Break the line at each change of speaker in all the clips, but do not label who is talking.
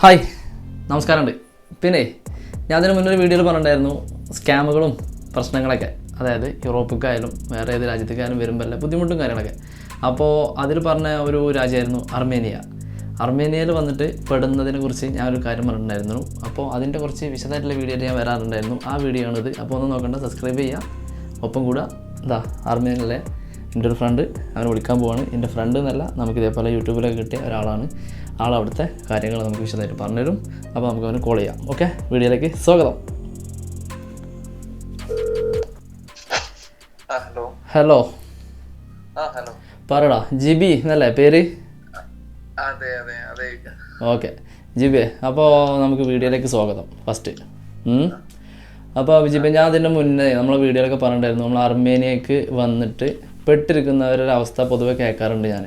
Hi നമസ്കാരമുണ്ട്. പിന്നെ ഞാൻ അതിന് മുന്നൊരു വീഡിയോയിൽ പറഞ്ഞിട്ടുണ്ടായിരുന്നു സ്കാമുകളും പ്രശ്നങ്ങളൊക്കെ. അതായത് യൂറോപ്പിക്കായാലും വേറെ ഏത് രാജ്യത്തേക്കായാലും വരുമ്പോൾ എല്ലാ ബുദ്ധിമുട്ടും കാര്യങ്ങളൊക്കെ. അപ്പോൾ അതിൽ പറഞ്ഞ ഒരു രാജ്യമായിരുന്നു അർമേനിയ. അർമേനിയയിൽ വന്നിട്ട് പെടുന്നതിനെ കുറിച്ച് ഞാൻ ഒരു കാര്യം പറഞ്ഞിട്ടുണ്ടായിരുന്നു. അപ്പോൾ അതിന്റെ കുറച്ച് വിശദമായിട്ടുള്ള വീഡിയോ ഞാൻ വരാറുണ്ടായിരുന്നു. ആ വീഡിയോ ആണിത്. അപ്പോൾ ഒന്ന് നോക്കണ്ട സബ്സ്ക്രൈബ് ചെയ്യുക. ഒപ്പം കൂടെ എന്താ അർമേനിയയിലെ എന്റെ ഒരു ഫ്രണ്ട് അവനെ വിളിക്കാൻ പോവാണ്. എന്റെ ഫ്രണ്ട് എന്നല്ല നമുക്ക് ഇതേപോലെ യൂട്യൂബിലൊക്കെ കിട്ടിയ ഒരാളാണ്. ആൾ അവിടുത്തെ കാര്യങ്ങൾ നമുക്ക് വിശദമായിട്ട് പറഞ്ഞുതരും. അപ്പോൾ നമുക്ക് അവന് കോൾ ചെയ്യാം. ഓക്കെ വീഡിയോയിലേക്ക് സ്വാഗതം.
ഹലോ
പറടാ ജിബി എന്നല്ലേ പേര്? ഓക്കെ ജിബി അപ്പോൾ നമുക്ക് വീഡിയോയിലേക്ക് സ്വാഗതം. ഫസ്റ്റ് അപ്പോൾ ജിബി ഞാൻ അതിന്റെ മുന്നേ നമ്മൾ വീഡിയോയിലൊക്കെ പറഞ്ഞിട്ടുണ്ടായിരുന്നു. നമ്മൾ അർമേനിയക്ക് വന്നിട്ട് പെട്ടിരിക്കുന്നവരുടെ അവസ്ഥ പൊതുവെ കേൾക്കാറുണ്ട് ഞാൻ.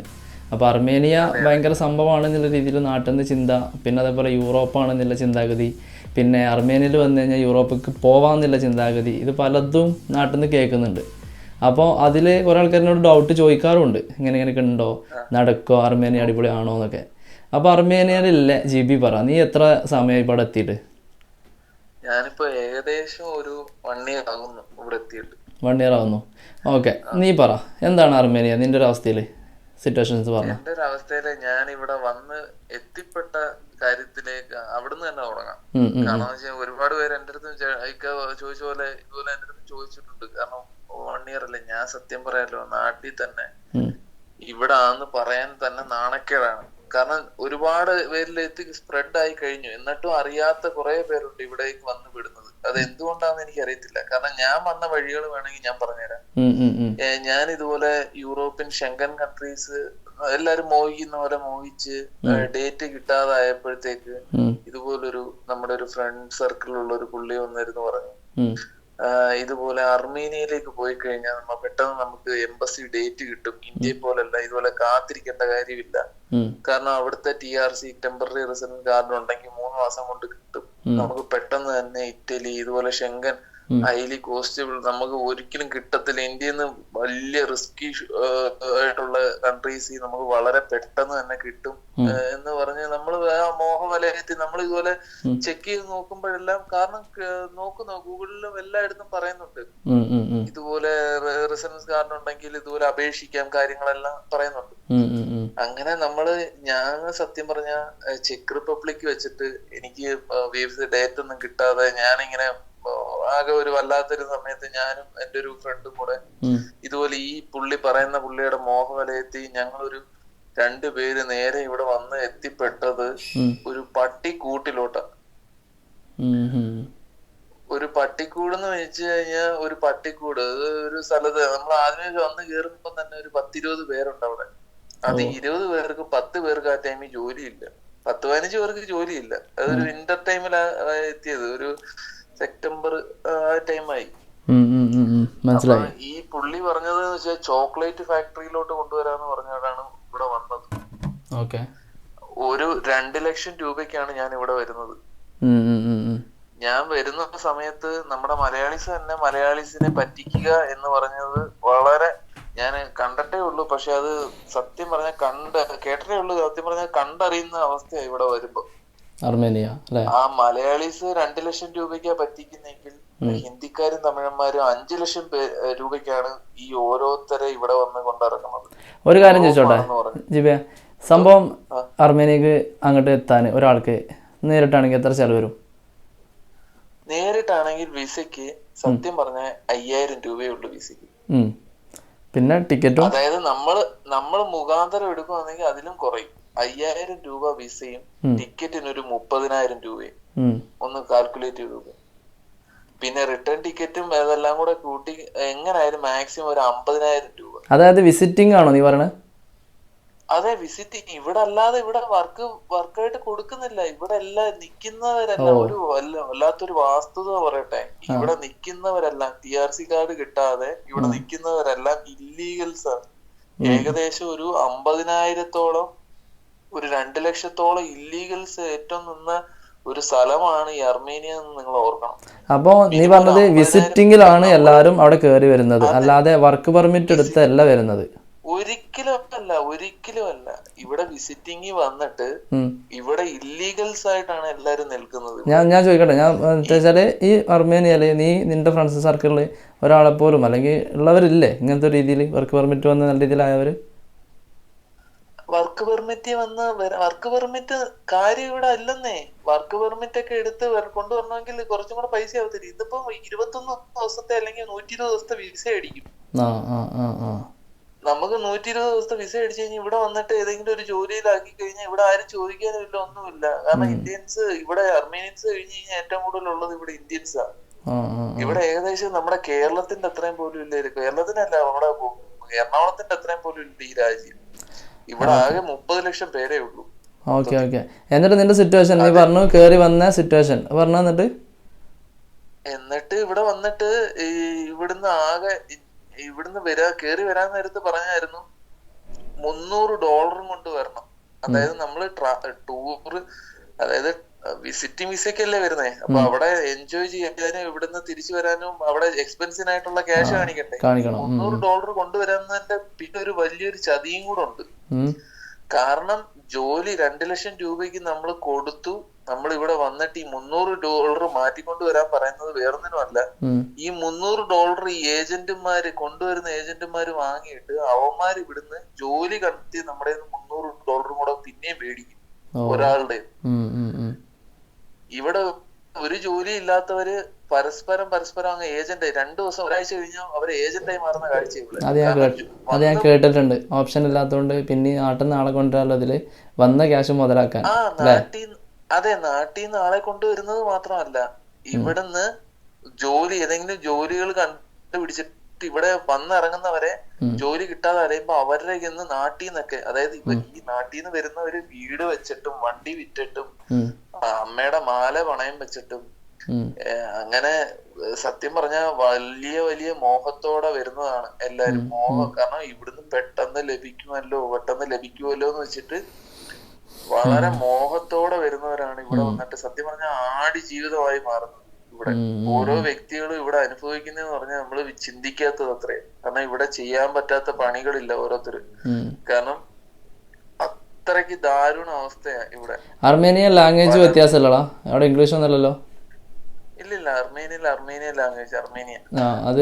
അപ്പോൾ അർമേനിയ ഭയങ്കര സംഭവമാണെന്നുള്ള രീതിയിൽ നാട്ടിൽ നിന്ന് ചിന്ത പിന്നെ അതേപോലെ യൂറോപ്പാണെന്നുള്ള ചിന്താഗതി പിന്നെ അർമേനിയയിൽ വന്നു കഴിഞ്ഞാൽ യൂറോപ്പിക്ക് പോവാമെന്നുള്ള ചിന്താഗതി ഇത് പലതും നാട്ടിൽ നിന്ന് കേൾക്കുന്നുണ്ട്. അപ്പോൾ അതിൽ കുറേ ആൾക്കാരിനോട് ഡൗട്ട് ചോദിക്കാറുണ്ട്. ഇങ്ങനെ ഇങ്ങനെയൊക്കെ ഉണ്ടോ? നടക്കോ? അർമേനിയ അടിപൊളിയാണോ എന്നൊക്കെ. അപ്പോൾ അർമേനിയയിലില്ല? ജി ബി പറ നീ എത്ര സമയം ഇവിടെ എത്തിയിട്ട്?
ഞാനിപ്പോ ഏകദേശം ഒരു വൺ ഇയർ ആകുന്നു ഇവിടെ എത്തിയിട്ട്.
വൺ ഇയർ ആകുന്നു ഓക്കെ നീ പറ എന്താണ് അർമേനിയ? നിന്റെ ഒരു അവസ്ഥയിൽ സിറ്റുവേഷൻസ് പറഞ്ഞു?
എന്റെ ഒരു അവസ്ഥയിൽ ഞാൻ ഇവിടെ വന്ന് എത്തിപ്പെട്ട കാര്യത്തിലേക്ക് അവിടുന്ന് തന്നെ തുടങ്ങാം. കാരണം വെച്ചാൽ ഒരുപാട് പേര് എന്റെ അടുത്ത് ചോദിച്ച പോലെ ഇതുപോലെ എന്റെ അടുത്ത് ചോദിച്ചിട്ടുണ്ട്. കാരണം വൺ ഇയർ അല്ലേ ഞാൻ സത്യം പറയാലോ നാട്ടിൽ തന്നെ ഇവിടെ ആന്ന് പറയാൻ തന്നെ നാണക്കേടാണ്. കാരണം ഒരുപാട് പേരിലെത്തി സ്പ്രെഡ് ആയി കഴിഞ്ഞു. എന്നിട്ടും അറിയാത്ത കുറെ പേരുണ്ട് ഇവിടേക്ക് വന്ന് വിടുന്നത്. അത് എന്തുകൊണ്ടാന്ന് എനിക്ക് അറിയത്തില്ല കാരണം ഞാൻ വന്ന വഴികൾ വേണമെങ്കിൽ ഞാൻ പറഞ്ഞുതരാം. ഞാൻ ഇതുപോലെ യൂറോപ്യൻ ഷെങ്കൻ കൺട്രീസ് എല്ലാരും മോഹിക്കുന്ന പോലെ മോഹിച്ച് ഡേറ്റ് കിട്ടാതായപ്പോഴത്തേക്ക് ഇതുപോലൊരു നമ്മുടെ ഒരു ഫ്രണ്ട് സർക്കിളിലുള്ള ഒരു പുള്ളി വന്നിരുന്നു പറഞ്ഞു. ഇതുപോലെ അർമേനിയയിലേക്ക് പോയി കഴിഞ്ഞാൽ നമ്മ പെട്ടെന്ന് നമുക്ക് എംബസി ഡേറ്റ് കിട്ടും. ഇന്ത്യയെ പോലല്ല ഇതുപോലെ കാത്തിരിക്കേണ്ട കാര്യമില്ല. കാരണം അവിടുത്തെ T R C temporary resident card ഉണ്ടെങ്കിൽ മൂന്ന് മാസം കൊണ്ട് കിട്ടും. നമുക്ക് പെട്ടെന്ന് തന്നെ ഇറ്റലി ഇതുപോലെ ഷെങ്കൻ ഹൈലി കോസ്റ്റബിൾ നമുക്ക് ഒരിക്കലും കിട്ടത്തില്ല. ഇന്ത്യയിൽ നിന്ന് വലിയ റിസ്കി ആയിട്ടുള്ള കൺട്രീസ് നമുക്ക് വളരെ പെട്ടെന്ന് തന്നെ കിട്ടും. എന്ന് പറഞ്ഞ് നമ്മൾ ആ മോഹവലയത്തിൽ നമ്മൾ ഇതുപോലെ ചെക്ക് ചെയ്ത് നോക്കുമ്പോഴെല്ലാം കാരണം നോക്കുന്നു ഗൂഗിളിലും എല്ലായിടത്തും പറയുന്നുണ്ട്. ഇതുപോലെ റെസിഡൻസ് കാർഡ് ഉണ്ടെങ്കിൽ ഇതുപോലെ അപേക്ഷിക്കാം കാര്യങ്ങളെല്ലാം പറയുന്നുണ്ട്. അങ്ങനെ നമ്മൾ ഞാൻ സത്യം പറഞ്ഞ ചെക്ക് റിപ്പബ്ലിക് വെച്ചിട്ട് എനിക്ക് ഡേറ്റ് ഒന്നും കിട്ടാതെ ഞാനിങ്ങനെ ആകെ ഒരു വല്ലാത്തൊരു സമയത്ത് ഞാനും എന്റെ ഒരു ഫ്രണ്ടും കൂടെ ഇതുപോലെ ഈ പുള്ളി പറയുന്ന പുള്ളിയുടെ മോഹവലയത്തിൽ ഞങ്ങളൊരു രണ്ടുപേര് നേരെ ഇവിടെ വന്ന് എത്തിപ്പെട്ടത് ഒരു പട്ടിക്കൂട്ടിലോട്ട. ഒരു പട്ടിക്കൂട് എന്ന് വെച്ച് കഴിഞ്ഞാൽ ഒരു പട്ടിക്കൂട്. ഒരു സ്ഥലത്ത് നമ്മൾ ആദ്യമേ വന്ന് കേറുമ്പോ തന്നെ ഒരു പത്തിരുപത് പേരുണ്ട് അവിടെ. അത് ഇരുപത് പേർക്ക് പത്ത് പേർക്ക് ആ ടൈമിൽ ജോലിയില്ല. പത്ത് പതിനഞ്ച് പേർക്ക് ജോലിയില്ല. അതൊരു വിന്റർ ടൈമിലാ എത്തിയത്. ഒരു സെപ്റ്റംബർ ടൈമായി
മനസ്സിലായി.
ഈ പുള്ളി പറഞ്ഞത് വെച്ചാൽ ചോക്ലേറ്റ് ഫാക്ടറിയിലോട്ട് കൊണ്ടുവരാന്ന് പറഞ്ഞാണ് ഇവിടെ വന്നത്.
ഓക്കെ.
ഒരു രണ്ട് ലക്ഷം രൂപയ്ക്കാണ് ഞാൻ ഇവിടെ വരുന്നത്. ഞാൻ വരുന്ന സമയത്ത് നമ്മുടെ മലയാളീസ് തന്നെ മലയാളീസിനെ പറ്റിക്കുക എന്ന് പറഞ്ഞത് വളരെ ഞാൻ കണ്ടിട്ടേ ഉള്ളൂ. പക്ഷെ അത് സത്യം പറഞ്ഞ കണ്ട് കേട്ടിട്ടേ ഉള്ളൂ. സത്യം പറഞ്ഞ കണ്ടറിയുന്ന അവസ്ഥയാ ഇവിടെ വരുമ്പോ.
അർമേനിയ അല്ലെ?
ആ മലയാളീസ് രണ്ട് ലക്ഷം രൂപയ്ക്കാ പറ്റിക്കുന്നെങ്കിൽ ഹിന്ദിക്കാരും തമിഴന്മാരും അഞ്ചു ലക്ഷം രൂപയ്ക്കാണ് ഈ ഓരോരുത്തരെ ഇവിടെ വന്ന് കൊണ്ടിറങ്ങുന്നത്
ഒരു കാര്യം ചോദിച്ചോട്ടെ? ജിബിയ സംഭവം അർമേനിയക്ക് അങ്ങോട്ട് എത്താൻ ഒരാൾക്ക് നേരിട്ടാണെങ്കിൽ എത്ര ചെലവ് വരും?
നേരിട്ടാണെങ്കിൽ വിസയ്ക്ക് സത്യം പറഞ്ഞ അയ്യായിരം രൂപയേ ഉള്ളൂ വിസയ്ക്ക്.
പിന്നെ ടിക്കറ്റും?
അതായത് നമ്മൾ നമ്മൾ മുഖാന്തരം എടുക്കുവാണെങ്കിൽ അതിലും കുറയും. അയ്യായിരം രൂപ വിസയും ടിക്കറ്റിന് ഒരു മുപ്പതിനായിരം രൂപയും. ഒന്ന് കാൽക്കുലേറ്റ് ചെയ്ത്. പിന്നെ റിട്ടേൺ ടിക്കറ്റും അതെല്ലാം കൂടെ കൂട്ടി എങ്ങനായാലും മാക്സിമം ഒരു അമ്പതിനായിരം രൂപ.
അതായത് വിസിറ്റിംഗ് ആണോ നീ പറയണത്
അതെ വിസിറ്റ് ഇവിടെ അല്ലാതെ ഇവിടെ വർക്ക് വർക്കായിട്ട് കൊടുക്കുന്നില്ല. ഇവിടെ എല്ലാം നിൽക്കുന്നവരെല്ലാം ഒരു വല്ല- വല്ലാത്തൊരു വാസ്തുത പറയട്ടെ. ഇവിടെ നിക്കുന്നവരെല്ലാം ടി ആർ സി കാർഡ് കിട്ടാതെ ഇവിടെ നിക്കുന്നവരെല്ലാം ഇല്ലീഗൽസ് ആണ് ഏകദേശം ഒരു അമ്പതിനായിരത്തോളം ഒരു രണ്ട് ലക്ഷത്തോളം ഇല്ലീഗൽസ് ഏറ്റവും നിന്ന ഒരു സ്ഥലമാണ് ഈ അർമേനിയ എന്ന് നിങ്ങൾ ഓർക്കണം.
അപ്പോ നീ പറഞ്ഞത് വിസിറ്റിംഗിലാണ് എല്ലാവരും അവിടെ കയറി വരുന്നത്. അല്ലാതെ വർക്ക് പെർമിറ്റ് എടുത്തല്ല വരുന്നത്.
ഒരിക്കലും അല്ല ഒരിക്കലും അല്ല. ഇവിടെ വിസിറ്റിംഗ് വന്നിട്ട് ഇവിടെ ഇല്ലീഗൽസ് ആയിട്ടാണ് എല്ലാരും നിൽക്കുന്നത്.
ഞാൻ ഞാൻ ചോദിക്കട്ടെ ഞാൻ വെച്ചാൽ ഈ അർമേനിയയിൽ നീ നിന്റെ ഫ്രണ്ട്സ് സർക്കിളിൽ ഒരാളെ പോലും അല്ലെങ്കിൽ ഉള്ളവരില്ലേ ഇങ്ങനത്തെ രീതിയിൽ വർക്ക് പെർമിറ്റ് വന്ന നല്ല രീതിയിലായവർ
വർക്ക് പെർമിറ്റ് വന്ന് വർക്ക് പെർമിറ്റ് കാര്യം ഇവിടെ അല്ലെന്നേ. വർക്ക് പെർമിറ്റ് ഒക്കെ എടുത്ത് വര- കൊണ്ടുവരണമെങ്കിൽ കുറച്ചും കൂടെ പൈസ ആവത്തില്ല? ഇതിപ്പോ ഇരുപത്തൊന്ന് ദിവസത്തെ അല്ലെങ്കിൽ നൂറ്റി ഇരുപത് ദിവസത്തെ വിസ അടിക്കും. നമുക്ക് നൂറ്റി ഇരുപത് ദിവസത്തെ വിസ അടിച്ചു കഴിഞ്ഞാൽ ഇവിടെ വന്നിട്ട് ഏതെങ്കിലും ഒരു ജോലിയിലാക്കി കഴിഞ്ഞാൽ ഇവിടെ ആരും ചോദിക്കാനില്ല ഒന്നുമില്ല. കാരണം ഇന്ത്യൻസ് ഇവിടെ അർമേനിയൻസ് കഴിഞ്ഞ് കഴിഞ്ഞാൽ ഏറ്റവും കൂടുതൽ ഉള്ളത് ഇവിടെ ഇന്ത്യൻസ്
ആ.
ഇവിടെ ഏകദേശം നമ്മുടെ കേരളത്തിന്റെ അത്രയും പോലും ഇല്ല കേരളത്തിനല്ല നമ്മുടെ എറണാകുളത്തിന്റെ അത്രയും പോലും ഇല്ല ഈ രാജ്യം. ഇവിടെ ആകെ മുപ്പത് ലക്ഷം പേരേ ഉള്ളൂ.
Okay okay. എന്നിട്ട് നിന്റെ സിറ്റുവേഷൻ നീ പറഞ്ഞു കേറി വന്ന സിറ്റുവേഷൻ പറഞ്ഞു എന്നിട്ട്?
എന്നിട്ട് ഇവിടെ വന്നിട്ട് ഇവിടുന്ന് ആകെ ഇവിടുന്ന് വരാ കേറി വരാൻ നേരത്ത് പറഞ്ഞായിരുന്നു മുന്നൂറ് ഡോളറും കൊണ്ട് വരണം. അതായത് നമ്മൾ ടൂർ അതായത് വിസിറ്റിംഗ് വിസയ്ക്കല്ലേ വരുന്നേ? അപ്പൊ അവിടെ എൻജോയ് ചെയ്യാനും ഇവിടുന്ന് തിരിച്ചു വരാനും അവിടെ എക്സ്പെൻസിനായിട്ടുള്ള ക്യാഷ്
കാണിക്കട്ടെ.
മുന്നൂറ് ഡോളർ കൊണ്ടുവരാന്നതിന്റെ പിന്നെ ഒരു വലിയൊരു ചതിയും കൂടെ ഉണ്ട്. കാരണം ജോലി രണ്ടു ലക്ഷം രൂപയ്ക്ക് നമ്മൾ കൊടുത്തു നമ്മൾ ഇവിടെ വന്നിട്ട് ഈ മുന്നൂറ് ഡോളർ മാറ്റിക്കൊണ്ട് വരാൻ പറയുന്നത് വേറൊന്നിനുമല്ല. ഈ മുന്നൂറ് ഡോളർ ഈ ഏജന്റുമാര് കൊണ്ടുവരുന്ന ഏജന്റുമാര് വാങ്ങിയിട്ട് അവന്മാർ ഇവിടുന്ന് ജോലി കണ്ടെത്തി നമ്മുടെ മുന്നൂറ് ഡോളറും കൂടെ പിന്നെയും മേടിക്കും. ഒരാളുടെ. ഇവിടെ ഒരു ജോലി ഇല്ലാത്തവര് പരസ്പരം പരസ്പരം അങ്ങ് ഏജന്റ് രണ്ടു ദിവസം ഒരാഴ്ച കഴിഞ്ഞാൽ അവർ ഏജന്റായി മാറുന്ന കാഴ്ച
അത് ഞാൻ അത് ഞാൻ കേട്ടിട്ടുണ്ട്. ഓപ്ഷൻ ഇല്ലാത്തതുകൊണ്ട് പിന്നെ നാട്ടിൽ നിന്ന് ആളെ അതിൽ വന്ന ക്യാഷ് മുതലാക്കാൻ
ആ നാട്ടിൽ അതെ നാട്ടിൽ നിന്ന് ആളെ കൊണ്ടുവരുന്നത് മാത്രമല്ല. ഇവിടുന്ന് ജോലി ഏതെങ്കിലും ജോലികൾ കണ്ടുപിടിച്ചിട്ട് ഇവിടെ വന്നിറങ്ങുന്നവരെ ജോലി കിട്ടാതെ അറിയുമ്പോ അവരുടെ ഇന്ന് നാട്ടിൽ നിന്നൊക്കെ അതായത് ഈ നാട്ടിൽ നിന്ന് ഒരു വീട് വെച്ചിട്ടും വണ്ടി വിറ്റിട്ടും അമ്മയുടെ മാല പണയം വെച്ചിട്ടും അങ്ങനെ സത്യം പറഞ്ഞ വലിയ വലിയ മോഹത്തോടെ വരുന്നതാണ് എല്ലാരും. മോഹം കാരണം ഇവിടുന്ന് പെട്ടെന്ന് ലഭിക്കുമല്ലോ പെട്ടെന്ന് ലഭിക്കുമല്ലോ എന്ന് വെച്ചിട്ട് വളരെ മോഹത്തോടെ വരുന്നവരാണ് ഇവിടെ വന്നിട്ട്. സത്യം പറഞ്ഞ ആടി ജീവിതമായി മാറുന്നത് ഇവിടെ. ഓരോ വ്യക്തികളും ഇവിടെ അനുഭവിക്കുന്നതെന്ന് പറഞ്ഞാൽ നമ്മൾ ചിന്തിക്കാത്തത് അത്രേ കാരണം ഇവിടെ ചെയ്യാൻ പറ്റാത്ത പണികളില്ല ഓരോരുത്തര്. കാരണം അത്രയ്ക്ക് ദാരുണ അവസ്ഥയാ ഇവിടെ.
അർമേനിയൻ ലാംഗ്വേജ് വ്യത്യാസമല്ലടാ. അവിടെ ഇംഗ്ലീഷ് ഒന്നുമല്ലല്ലോ.
ഇല്ലില്ല അർമേനിയൻ അർമേനിയൻ ലാംഗ്വേജ് അർമേനിയൻ
ആ അത്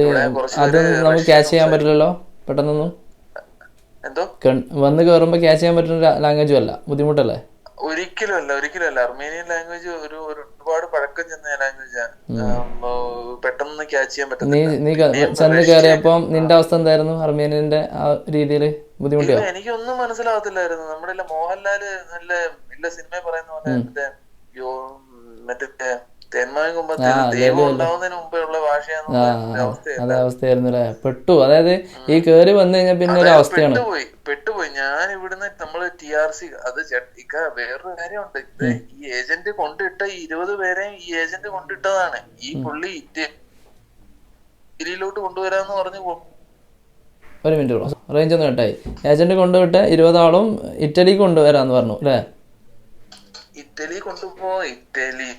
അത് നമുക്ക് ക്യാച്ച് ചെയ്യാൻ പറ്റില്ലല്ലോ പെട്ടെന്നൊന്നും.
എന്തോ?
വന്ന് കയറുമ്പോ ക്യാച്ച് ചെയ്യാൻ പറ്റുന്ന ലാംഗ്വേജും അല്ല ബുദ്ധിമുട്ടല്ലേ?
ഒരിക്കലും അല്ല ഒരിക്കലും അല്ല. അർമേനിയൻ ലാംഗ്വേജ് ഒരു ഒരു ഒരുപാട് പഴക്കം ചെന്ന ലാംഗ്വേജാണ് പെട്ടെന്ന് ക്യാച്ച് ചെയ്യാൻ
നീ നീ ചെന്ന് കയറിയപ്പം നിന്റെ അവസ്ഥ എന്തായിരുന്നു അർമേനിയന്റെ ആ രീതിയിൽ ബുദ്ധിമുട്ടിയോ?
എനിക്കൊന്നും മനസ്സിലാവത്തില്ലായിരുന്നു നമ്മുടെ മോഹൻലാൽ നല്ല നല്ല സിനിമ പറയുന്ന പോലെ മറ്റേ
അതേ അവസ്ഥയായിരുന്നു. അല്ലേ പെട്ടു. അതായത് ഈ കേറി വന്നു കഴിഞ്ഞാൽ പിന്നെ ഒരു അവസ്ഥയാണ്.
പെട്ടുപോയി. പെട്ടുപോയി. ഞാൻ ഇവിടുന്ന് നമ്മൾ ടി ആർ സി അത് ഇക്ക വേറൊരു കാര്യമുണ്ട്. ഈ ഏജന്റ് കൊണ്ടിട്ട ഈ ഇരുപത് പേരെയും ഈ ഏജന്റ് കൊണ്ടിട്ടതാണ്. ഈ പുള്ളി ഇറ്റലിയിലോട്ട് കൊണ്ടുവരാന്ന് പറഞ്ഞു
ഒരു മിനിറ്റ് റേഞ്ച് ഒന്ന് കട്ടായി ഏജന്റ് കൊണ്ടുവിട്ട് ഇരുപതാളും ഇറ്റലി കൊണ്ടുവരാന്ന് പറഞ്ഞു അല്ലേ?
ഇറ്റലി കൊണ്ടുപോ ഇറ്റലി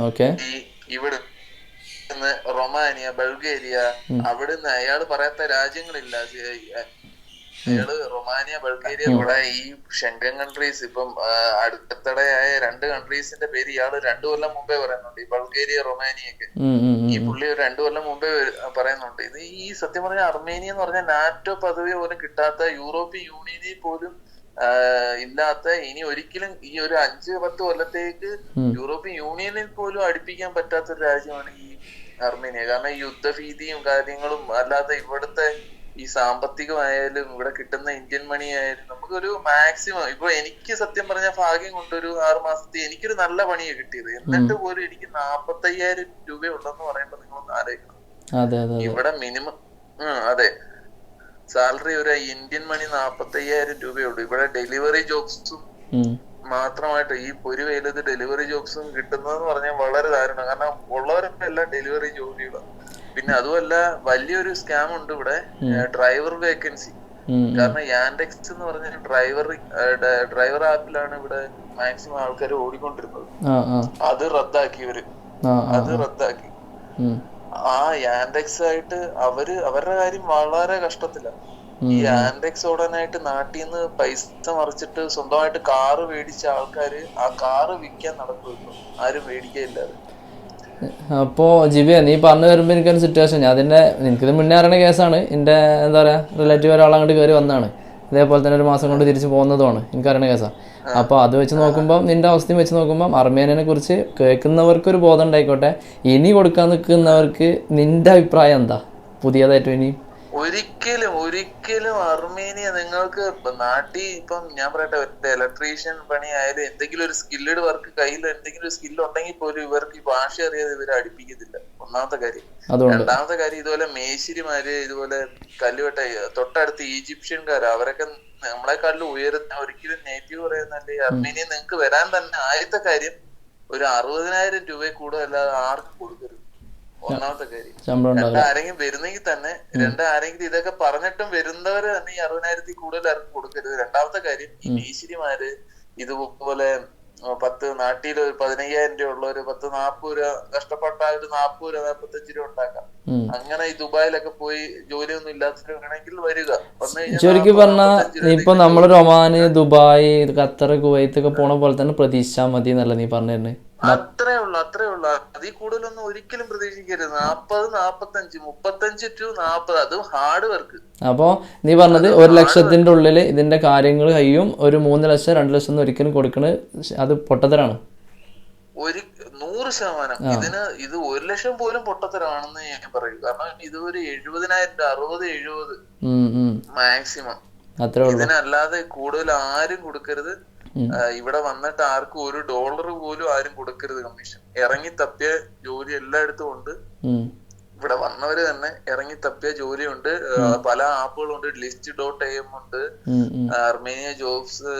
ഓക്കെ
ഇവിടെ റൊമാനിയ ബൾഗേരിയ അവിടുന്ന് അയാൾ പറയാത്ത രാജ്യങ്ങളില്ല. ഇത് അയാൾ റൊമാനിയ ബൾഗേരിയ ഇവിടെ ഈ ഷെങ്കൻ കൺട്രീസ് ഇപ്പം അടുത്തിടെയായ രണ്ട് കൺട്രീസിന്റെ പേര് ഇയാൾ രണ്ടു കൊല്ലം മുമ്പേ പറയുന്നുണ്ട്. ഈ ബൾഗേരിയ റൊമാനിയൊക്കെ. ഈ പുള്ളി ഒരു രണ്ടു കൊല്ലം മുമ്പേ പറയുന്നുണ്ട്. ഇത് ഈ സത്യം പറഞ്ഞ അർമേനിയ എന്ന് പറഞ്ഞ നാറ്റോ പദവി പോലും കിട്ടാത്ത യൂറോപ്യൻ യൂണിയനിൽ പോലും ഇല്ലാത്ത ഇനി ഒരിക്കലും ഈ ഒരു അഞ്ച് പത്ത് കൊല്ലത്തേക്ക് യൂറോപ്യൻ യൂണിയനിൽ പോലും അടുപ്പിക്കാൻ പറ്റാത്ത ഒരു രാജ്യമാണ് ഈ അർമേനിയ. കാരണം യുദ്ധഭീതിയും കാര്യങ്ങളും അല്ലാതെ ഇവിടുത്തെ ഈ സാമ്പത്തികമായാലും ഇവിടെ കിട്ടുന്ന ഇന്ത്യൻ മണി ആയാലും നമുക്കൊരു മാക്സിമം ഇപ്പൊ എനിക്ക് സത്യം പറഞ്ഞ ഭാഗ്യം കൊണ്ടൊരു ആറ് മാസത്തെ എനിക്കൊരു നല്ല പണിയാണ് കിട്ടിയത്. എന്നിട്ട് പോലും എനിക്ക് നാപ്പത്തയ്യായിരം രൂപയുണ്ടെന്ന് പറയുമ്പോൾ നിങ്ങളൊന്ന് ആലോചിക്കണം. ഇവിടെ മിനിമം അതെ. സാലറി ഒരു ഇന്ത്യൻ മണി നാപ്പത്തയ്യായിരം രൂപയുള്ളൂ ഇവിടെ ഡെലിവറി ജോബ്സും മാത്രമായിട്ട് ഈ ഒരു വെയിലത്ത് ഡെലിവറി ജോബ്സും കിട്ടുന്നതെന്ന് പറഞ്ഞാൽ വളരെ ദാരുണം. കാരണം ഉള്ളവരൊക്കെ എല്ലാം ഡെലിവറി ജോലികളാണ് പിന്നെ അതുമല്ല വലിയൊരു സ്കാം ഉണ്ട് ഇവിടെ. ഡ്രൈവർ വേക്കൻസി കാരണം യാൻഡെക്സ് എന്ന് പറഞ്ഞ ഡ്രൈവർ ഡ്രൈവർ ആപ്പിലാണ് ഇവിടെ മാക്സിമം ആൾക്കാർ ഓടിക്കൊണ്ടിരുന്നത്. അത് റദ്ദാക്കി
ഇവർ
അത് റദ്ദാക്കി. ആ യാൻഡെക്സ് ആയിട്ട് അവർ അവരുടെ കാര്യം വളരെ കഷ്ടത്തില. ഈ ആൻഡെക്സ് ഓടാനായിട്ട് നാട്ടിൽ നിന്ന് പൈസ മറിച്ചിട്ട് സ്വന്തമായിട്ട് കാറ് മേടിച്ച ആൾക്കാര് ആ കാറ് വിൽക്കാൻ നടക്കുമല്ലോ ആരും മേടിക്കില്ല അത്
അപ്പോൾ ജിബിയ നീ പറഞ്ഞു വരുമ്പോൾ എനിക്കൊരു സിറ്റുവേഷൻ ഞാൻ അതിന്റെ എനിക്കിത് മുന്നേ അറിയണ കേസാണ്. എന്റെ എന്താ പറയുക റിലേറ്റീവ് ഒരാൾ അങ്ങോട്ട് കയറി വന്നതാണ് ഇതേപോലെ തന്നെ ഒരു മാസം കൊണ്ട് തിരിച്ച് പോകുന്നതുമാണ്. എനിക്കറിയണ കേസാണ് അപ്പോൾ അത് വെച്ച് നോക്കുമ്പോൾ നിന്റെ അവസ്ഥയും വെച്ച് നോക്കുമ്പോൾ അർമേനിയനെ കുറിച്ച് കേൾക്കുന്നവർക്കൊരു ബോധം ഉണ്ടായിക്കോട്ടെ. ഇനി കൊടുക്കാൻ നിൽക്കുന്നവർക്ക് നിന്റെ അഭിപ്രായം എന്താ? പുതിയതായിട്ട് ഇനി?
ഒരിക്കലും ഒരിക്കലും അർമേനിയ നിങ്ങൾക്ക് നാട്ടിൽ ഇപ്പം ഞാൻ പറയട്ടെ ഇലക്ട്രീഷ്യൻ പണി ആയാലും എന്തെങ്കിലും ഒരു സ്കില്ലഡ് വർക്ക് കയ്യിൽ എന്തെങ്കിലും ഒരു സ്കില്ല് ഉണ്ടെങ്കിൽ പോലും ഇവർക്ക് ഈ ഭാഷ അറിയാതെ ഇവരെ അടുപ്പിക്കത്തില്ല. ഒന്നാമത്തെ കാര്യം. രണ്ടാമത്തെ കാര്യം ഇതുപോലെ മേശിരിമാര് ഇതുപോലെ കല്ലുവെട്ട തൊട്ടടുത്ത് ഈജിപ്ഷ്യൻകാർ അവരൊക്കെ നമ്മളെക്കാട്ടിലും ഉയരുന്ന ഒരിക്കലും നേറ്റീവ് പറയുന്നല്ലേ അർമേനിയ നിങ്ങൾക്ക് വരാൻ തന്നെ ആദ്യത്തെ കാര്യം ഒരു അറുപതിനായിരം രൂപയിൽ കൂടുതൽ അല്ലാതെ ആർക്കും കൊടുക്കരുത്. ഒന്നാമത്തെ കാര്യം. രണ്ട് ആരെങ്കിലും വരുന്നെങ്കിൽ തന്നെ രണ്ട് ആരെങ്കിലും ഇതൊക്കെ പറഞ്ഞിട്ടും വരുന്നവര് തന്നെ ഈ അറുപതിനായിരത്തിൽ കൂടുതൽ ആർക്കും കൊടുക്കരുത്. രണ്ടാമത്തെ കാര്യം ഈ മേശിരിമാര് ഇതുപോലെ പത്ത് നാട്ടിൽ ഒരു പതിനയ്യായിരം രൂപ ഉള്ള ഒരു പത്ത് നാപ്പത് രൂപ കഷ്ടപ്പെട്ട ഒരു നാപ്പത് രൂപ നാപ്പത്തഞ്ച് രൂപ ഉണ്ടാക്കാം. അങ്ങനെ ഈ ദുബായിലൊക്കെ പോയി ജോലിയൊന്നും ഇല്ലാത്തവരാണെങ്കിൽ വരിക.
ശരിക്കും പറഞ്ഞാൽ ഇപ്പൊ നമ്മൾ ഒമാന് ദുബായ് ഖത്തർ കുവൈത്ത് ഒക്കെ പോണ പോലെ തന്നെ പ്രതീക്ഷിച്ചാൽ മതി എന്നല്ല നീ പറഞ്ഞു
അത്രേ ഉള്ളു അത്രേ ഉള്ളു. അതിൽ കൂടുതലൊന്നും ഒരിക്കലും പ്രതീക്ഷിക്കരുത്. നാപ്പത് നാപ്പത്തഞ്ച് മുപ്പത്തഞ്ച് ടു നാപ്പത് അതും ഹാർഡ് വർക്ക്
അപ്പോ നീ പറഞ്ഞത് ഒരു ലക്ഷത്തിന്റെ ഉള്ളിൽ ഇതിന്റെ കാര്യങ്ങൾ കഴിയും ഒരു മൂന്ന് ലക്ഷം രണ്ട് ലക്ഷം ഒന്നും ഒരിക്കലും കൊടുക്കണത് അത് പൊട്ടത്തരാണ്.
ഒരു നൂറ് ശതമാനം. ഇതിന് ഇത് ഒരു ലക്ഷം പോലും പൊട്ടത്തരാണെന്ന് ഞാൻ പറയും. കാരണം ഇത് ഒരു എഴുപതിനായിരം രൂപ അറുപത് എഴുപത്. മാക്സിമം. ഇതിനല്ലാതെ കൂടുതൽ ആരും കൊടുക്കരുത്. ഇവിടെ വന്നിട്ട് ആർക്കും ഒരു ഡോളർ പോലും ആരും കൊടുക്കരുത് കമ്മീഷൻ ഇറങ്ങി തപ്പിയ ജോലി എല്ലായിടത്തും ഉണ്ട്. ഇവിടെ വന്നവര് തന്നെ ഇറങ്ങി തപ്പിയ ജോലിയുണ്ട്. പല ആപ്പുകളുണ്ട്. ലിസ്റ്റ് ഡോട്ട് എം ഉണ്ട്. അർമേനിയ ജോബ്സ്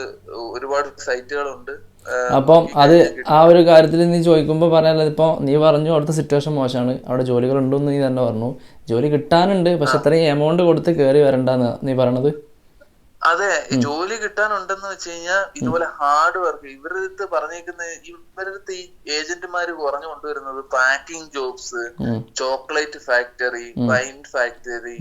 ഒരുപാട് സൈറ്റുകളുണ്ട്. ഉണ്ട്
അപ്പം അത് ആ ഒരു കാര്യത്തിൽ നീ ചോദിക്കുമ്പോൾ പറയാനുള്ളത് ഇപ്പോൾ നീ പറഞ്ഞു അവിടുത്തെ സിറ്റുവേഷൻ മോശമാണ്. അവിടെ ജോലികൾ ഉണ്ടെന്ന് നീ തന്നെ പറഞ്ഞു. ജോലി കിട്ടാനുണ്ട് പക്ഷെ അത്രയും എമൗണ്ട് കൊടുത്ത് കയറി വരണ്ടെന്ന് നീ പറയണത്.
അതെ ജോലി കിട്ടാനുണ്ടെന്ന് വെച്ച് കഴിഞ്ഞാൽ ഇതുപോലെ ഹാർഡ് വർക്ക് ഇവരുടെ അടുത്ത് പറഞ്ഞേക്കുന്ന ഇവരുടെ അടുത്ത് ഈ ഏജന്റുമാര് കുറഞ്ഞു കൊണ്ടുവരുന്നത് packing jobs chocolate factory wine factory.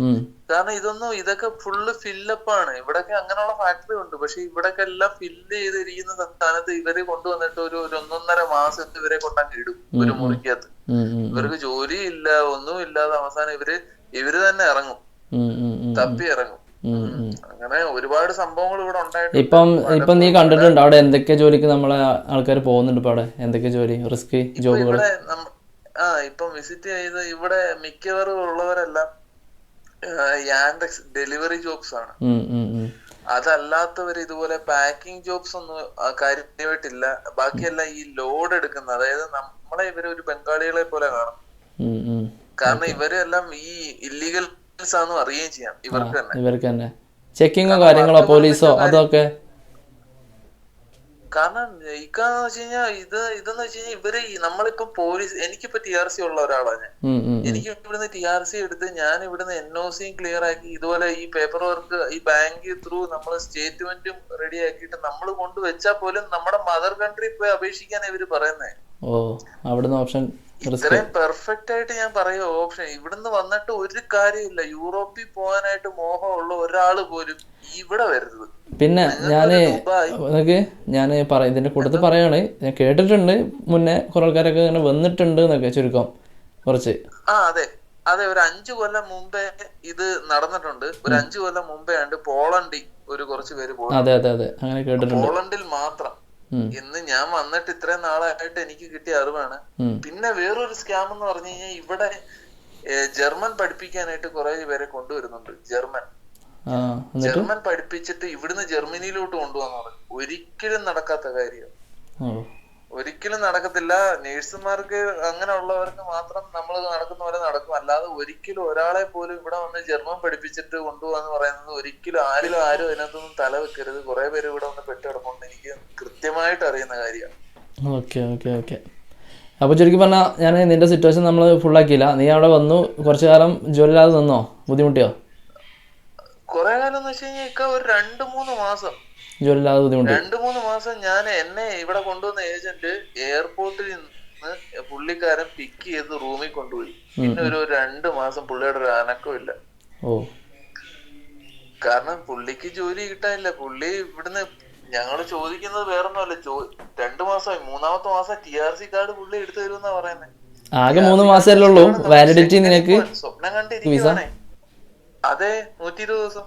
കാരണം ഇതൊന്നും ഇതൊക്കെ ഫുള്ള് ഫില്ലപ്പ് ആണ്. ഇവിടൊക്കെ അങ്ങനെയുള്ള ഫാക്ടറി ഉണ്ട്. പക്ഷെ ഇവിടൊക്കെ എല്ലാം ഫില്ല് ചെയ്തിരിക്കുന്ന സ്ഥാനത്ത് ഇവർ കൊണ്ടുവന്നിട്ട് ഒരു ഒന്നൊന്നര മാസം ഇവരെ കൊണ്ടങ്ങ് ഇടും ഒരു മുറിക്കകത്ത്.
ഇവർക്ക് ജോലി
ഇവർക്ക് ജോലിയില്ല ഒന്നും ഇല്ലാതെ അവസാനം ഇവർ ഇവർ തന്നെ ഇറങ്ങും. തപ്പി ഇറങ്ങും. അങ്ങനെ ഒരുപാട് സംഭവങ്ങൾ ഇവിടെ ഉണ്ടായിട്ടുണ്ട്.
ഇപ്പം ഇപ്പം നീ കണ്ടിട്ടുണ്ട് അവിടെ എന്തൊക്കെ ജോലിക്ക് നമ്മളെ ആൾക്കാർ പോകുന്നുണ്ട് ഇപ്പൊ അവിടെ? എന്തൊക്കെ ജോലി? റിസ്ക് ജോബുകൾ?
ആ ഇപ്പം വിസിറ്റ് ചെയ്ത് ഇവിടെ മിക്കവരും ഉള്ളവരെല്ലാം ഡെലിവറി ജോബ്സ് ആണ്. അതല്ലാത്തവർ ഇതുപോലെ പാക്കിംഗ് ജോബ്സ് ഒന്നും കാര്യമായിട്ടില്ല. ബാക്കിയെല്ലാം ഈ ലോഡ് എടുക്കുന്ന അതായത് നമ്മളെ ഇവർ ഒരു ബംഗാളികളെ പോലെ കാണും. കാരണം ഇവരെല്ലാം ഈ ഇല്ലീഗൽസ് ആണെന്ന് അറിയുകയും ചെയ്യാം. ഇവർക്ക് തന്നെ.
ഇവർക്ക് തന്നെ. ചെക്കിങ്ങോ കാര്യങ്ങളോ പോലീസോ അതൊക്കെ?
കാരണം ഇക്കാന്ന് വെച്ച് കഴിഞ്ഞാൽ ഇത് ഇതെന്ന് വെച്ച് കഴിഞ്ഞാൽ ഇവർ നമ്മളിപ്പം പോലീസ് എനിക്കിപ്പോ ടി ആർ സി ഉള്ള ഒരാളാണ് ഞാൻ. എനിക്ക് ഇവിടുന്ന് ടി ആർ സി എടുത്ത് ഞാൻ ഇവിടുന്ന് എൻ ഒ സിയും ക്ലിയർ ആക്കി ഇതുപോലെ ഈ പേപ്പർ വർക്ക് ഈ ബാങ്ക് ത്രൂ നമ്മൾ സ്റ്റേറ്റ്മെന്റും റെഡി ആക്കിയിട്ട് നമ്മൾ കൊണ്ടുവച്ചാൽ പോലും നമ്മുടെ മദർ കൺട്രി പോയി അപേക്ഷിക്കാൻ ഇവർ പറയുന്നേ.
ഓ അവിടുന്ന് ഓപ്ഷൻ
ഇത്രയും പെർഫെക്റ്റ് ആയിട്ട് ഞാൻ പറയുക ഓപ്ഷൻ ഇവിടുന്ന് വന്നിട്ട് ഒരു കാര്യമില്ല യൂറോപ്പിൽ പോകാനായിട്ട് മോഹമുള്ള ഒരാൾ പോലും ഇവിടെ വരരുത്.
പിന്നെ ഞാൻ
ഞാൻ
നിനക്ക് ഞാൻ പറ ഇതിന്റെ കൂട്ടത്തിൽ പറയാണ്. ഞാൻ കേട്ടിട്ടുണ്ട്. മുന്നേ കുറെ ആൾക്കാരൊക്കെ ഇങ്ങനെ വന്നിട്ടുണ്ട് എന്നൊക്കെ ചുരുക്കം. കുറച്ച്.
ആ അതെ. അതെ ഒരു അഞ്ചു കൊല്ലം മുമ്പേ ഇത് നടന്നിട്ടുണ്ട്. ഒരു അഞ്ചു കൊല്ലം മുമ്പേ ഉണ്ട് പോളണ്ടിൽ ഒരു കുറച്ച് പേര് പോയി.
അതെ അതെ അതെ. അങ്ങനെ കേട്ടിട്ടുണ്ട്.
പോളണ്ടിൽ മാത്രം. ഇന്ന് ഞാൻ വന്നിട്ട് ഇത്രയും നാളായിട്ട് എനിക്ക് കിട്ടിയ അറിവാണ്. പിന്നെ വേറൊരു സ്കാം എന്ന് പറഞ്ഞു കഴിഞ്ഞാൽ ഇവിടെ ജർമ്മൻ പഠിപ്പിക്കാനായിട്ട് കുറെ പേരെ കൊണ്ടുവരുന്നുണ്ട് ജർമ്മൻ. ജർമ്മൻ പഠിപ്പിച്ചിട്ട് ഇവിടുന്ന് ജർമ്മനിയിലോട്ട് കൊണ്ടുപോകാന്ന് പറഞ്ഞു ഒരിക്കലും നടക്കാത്ത കാര്യം. ഒരിക്കലും നടക്കത്തില്ല. നേഴ്സുമാർക്ക് അങ്ങനെയുള്ളവർക്ക് മാത്രം നമ്മൾ നടക്കുന്ന പോലെ നടക്കും. അല്ലാതെ ഒരിക്കലും ഒരാളെ പോലും ഇവിടെ വന്ന് ജർമ്മൻ പഠിപ്പിച്ചിട്ട് കൊണ്ടുപോകാന്ന് പറയുന്നത് ഒരിക്കലും ആരിലും ആരും അതിനകത്തൊന്നും തല വെക്കരുത്. കുറെ പേര് ഇവിടെ വന്ന് പെട്ടിടപ്പുണ്ട് എനിക്ക് കൃത്യമായിട്ട് അറിയുന്ന കാര്യമാണ്.
Okay okay okay. അപ്പോൾ ചുരുക്കി പറഞ്ഞാൽ ഞാൻ നിന്റെ സിറ്റുവേഷൻ നമ്മൾ ഫുള്ളാക്കിയില്ല നീ അവിടെ വന്നു. കുറച്ചു കാലം ജോലിയില്ലാതെ നിന്നോ? ബുദ്ധിമുട്ടിയോ?
കുറെ കാലം എന്ന് വെച്ച് കഴിഞ്ഞാൽ ഒരു രണ്ട് മൂന്ന് മാസം
ജോലിയില്ലാതെ ബുദ്ധിമുട്ടി.
രണ്ട് മൂന്ന് മാസം ഞാൻ എന്നെ ഇവിടെ കൊണ്ടുവന്ന ഏജന്റ് എയർപോർട്ടിൽ നിന്ന് പുള്ളിക്കാരൻ പിക്ക് ചെയ്ത് റൂമിൽ കൊണ്ടുപോയി. പിന്നെ ഒരു രണ്ട് മാസം പുള്ളിയുടെ ഒരു അനക്കമില്ല
ഓ.
കാരണം പുള്ളിക്ക് ജോലി കിട്ടാനില്ല. പുള്ളി ഇവിടുന്ന് ഞങ്ങൾ ചോദിക്കുന്നത് വേറൊന്നുമല്ല. ചോ രണ്ടു മാസമായി. മൂന്നാമത്തെ മാസം ടി ആർ സി കാർഡ് പുള്ളി എടുത്തു തരുമെന്നാ പറയുന്നത്
ആകെ മൂന്ന് മാസമല്ലേ ഉള്ളൂ. വാലിഡിറ്റി നിനക്ക്
സ്വപ്നം കണ്ടിരിക്കുവാണേ. അതെ നൂറ്റി ഇരുപത് ദിവസം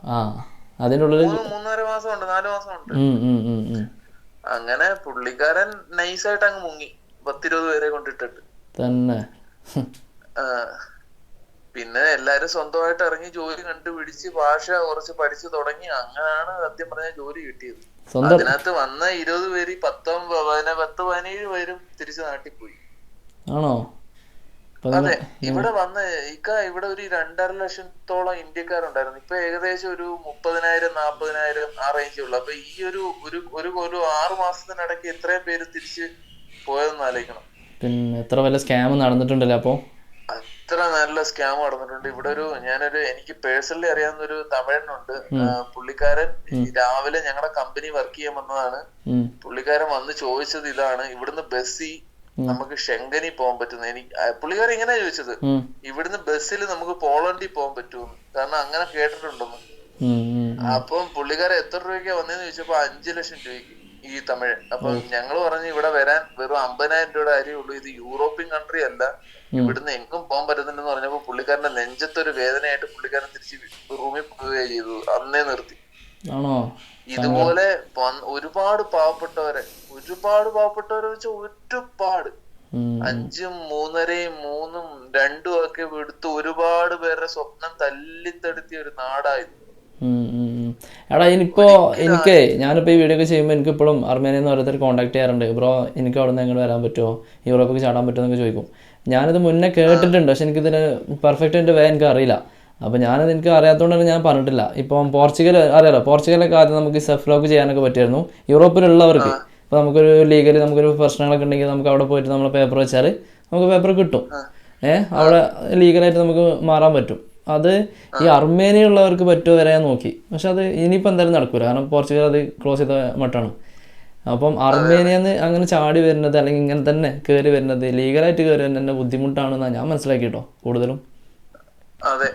മൂന്ന് മൂന്നര മാസം ഉണ്ട് നാല് മാസം ഉണ്ട്. അങ്ങനെ പുള്ളിക്കാരൻ നൈസായിട്ട് അങ്ങ് മുങ്ങി. പത്തിരുപത് പേരെ കൊണ്ടിട്ടിട്ട്.
തന്നെ.
പിന്നെ എല്ലാരും സ്വന്തമായിട്ട് ഇറങ്ങി ജോലി കണ്ടുപിടിച്ച് ഭാഷ കുറച്ച് പഠിച്ചു തുടങ്ങി. അങ്ങനെയാണ് സത്യം പറഞ്ഞ ജോലി കിട്ടിയത്. അതിനകത്ത് വന്ന ഇരുപത് പേര് പത്തൊമ്പത് പത്ത് പതിനേഴ് പേരും തിരിച്ചു നാട്ടിൽ പോയി.
ആണോ?
അതെ ഇവിടെ വന്ന് ഇക്ക ഇവിടെ ഒരു രണ്ടര ലക്ഷത്തോളം ഇന്ത്യക്കാരുണ്ടായിരുന്നു. ഇപ്പൊ ഏകദേശം ഒരു മുപ്പതിനായിരം നാപ്പതിനായിരം ആ റേഞ്ചേ ഉള്ളു. അപ്പൊ ഈ ഒരു ഒരു ഒരു ഒരു ആറു മാസത്തിനിടയ്ക്ക് എത്രയും പേര് തിരിച്ച് പോയതെന്ന് ആലോചിക്കണം.
പിന്നെ എത്ര വല്ല സ്കാം നടന്നിട്ടുണ്ടല്ലോ അപ്പോൾ
അത്ര നല്ല സ്കാം നടന്നിട്ടുണ്ട്. ഇവിടെ ഒരു ഞാനൊരു എനിക്ക് പേഴ്സണലി അറിയാവുന്ന ഒരു തമിഴനുണ്ട് പുള്ളിക്കാരൻ രാവിലെ ഞങ്ങളുടെ കമ്പനി വർക്ക് ചെയ്യാൻ വന്നതാണ്. പുള്ളിക്കാരൻ വന്ന് ചോദിച്ചത് ഇതാണ്. ഇവിടുന്ന് ബസ്സിൽ നമുക്ക് ഷെങ്കനി പോകാൻ പറ്റുന്ന എനിക്ക് ആ, പുള്ളിക്കാരൻ ഇങ്ങനെ ചോദിച്ചത്? ഇവിടുന്ന് ബസ്സിൽ നമുക്ക് പോളണ്ടിൽ പോകാൻ പറ്റും കാരണം അങ്ങനെ കേട്ടിട്ടുണ്ടെന്ന്. അപ്പം പുള്ളിക്കാരൻ എത്ര രൂപയ്ക്കാ വന്നതെന്ന് ചോദിച്ചപ്പോ അഞ്ചു ലക്ഷം രൂപയ്ക്ക് ഈ തമിഴ്. അപ്പൊ ഞങ്ങൾ പറഞ്ഞു ഇവിടെ വരാൻ വെറും അമ്പതിനായിരം രൂപയുടെ ഉള്ളൂ. ഇത് യൂറോപ്യൻ കൺട്രി അല്ല. ഇവിടുന്ന് എങ്ങും പോകാൻ പറ്റുന്നുണ്ടെന്ന് പറഞ്ഞപ്പോ പുള്ളിക്കാരന്റെ നെഞ്ചത്തൊരു വേദനയായിട്ട് പുള്ളിക്കാരൻ തിരിച്ച് റൂമിൽ പോവുകയാണ് ചെയ്തു അന്നേ നിർത്തി.
ആണോ?
ഇതുപോലെ ഒരുപാട് പാവപ്പെട്ടവരെ ഒരുപാട് പാവപ്പെട്ടവരെ വെച്ച് ഒരുപാട്. അഞ്ചും മൂന്നരയും മൂന്നും രണ്ടും ഒക്കെ എടുത്ത് ഒരുപാട് പേരുടെ സ്വപ്നം തല്ലിത്തെടുത്തിയ ഒരു
നാടായിരുന്നു. എടാ ഇനിയിപ്പോ എനിക്ക് ഞാനിപ്പോ ഈ വീഡിയോ ഒക്കെ ചെയ്യുമ്പോൾ എനിക്ക് ഇപ്പോഴും അർമേനിയ എന്ന് ഓരോരുത്തർ കോൺടാക്ട് ചെയ്യാറുണ്ട്. ബ്രോ എനിക്ക് അവിടെ നിന്ന് എങ്ങോട്ട് വരാൻ പറ്റുമോ? യൂറോപ്പിൽ ചാടാൻ പറ്റുമോ എന്നൊക്കെ ചോദിക്കും. ഞാനിത് മുന്നേ കേട്ടിട്ടുണ്ട് പക്ഷെ എനിക്കിതിന് പെർഫെക്റ്റ് എന്റെ വേ എനിക്ക് അറിയില്ല അപ്പോൾ ഞാനത് എനിക്ക് അറിയാത്തതുകൊണ്ടാണ് ഞാൻ പറഞ്ഞിട്ടില്ല. ഇപ്പം പോർച്ചുഗൽ അറിയാലോ പോർച്ചുഗലൊക്കെ ആദ്യം നമുക്ക് സെഫ് ലോക്ക് ചെയ്യാനൊക്കെ പറ്റിയായിരുന്നു. യൂറോപ്പിലുള്ളവർക്ക്. ഇപ്പോൾ നമുക്കൊരു ലീഗലി നമുക്കൊരു പ്രശ്നങ്ങളൊക്കെ ഉണ്ടെങ്കിൽ നമുക്ക് അവിടെ പോയിട്ട് നമ്മൾ പേപ്പർ വെച്ചാൽ നമുക്ക് പേപ്പർ കിട്ടും. ഏഹ് അവിടെ ലീഗലായിട്ട് നമുക്ക് മാറാൻ പറ്റും. അത് ഈ അർമേനിയുള്ളവർക്ക് പറ്റുമോ വരെ നോക്കി. പക്ഷെ അത് ഇനിയിപ്പോൾ എന്തായാലും നടക്കൂല. കാരണം പോർച്ചുഗൽ അത് ക്ലോസ് ചെയ്ത മട്ടാണ്. അപ്പം അർമേനിയെന്ന് അങ്ങനെ ചാടി വരുന്നത് അല്ലെങ്കിൽ ഇങ്ങനെ തന്നെ കയറി വരുന്നത് ലീഗലായിട്ട് കയറി വരുന്നത് ബുദ്ധിമുട്ടാണെന്നാണ് ഞാൻ മനസ്സിലാക്കി കേട്ടോ കൂടുതലും.
അതെ.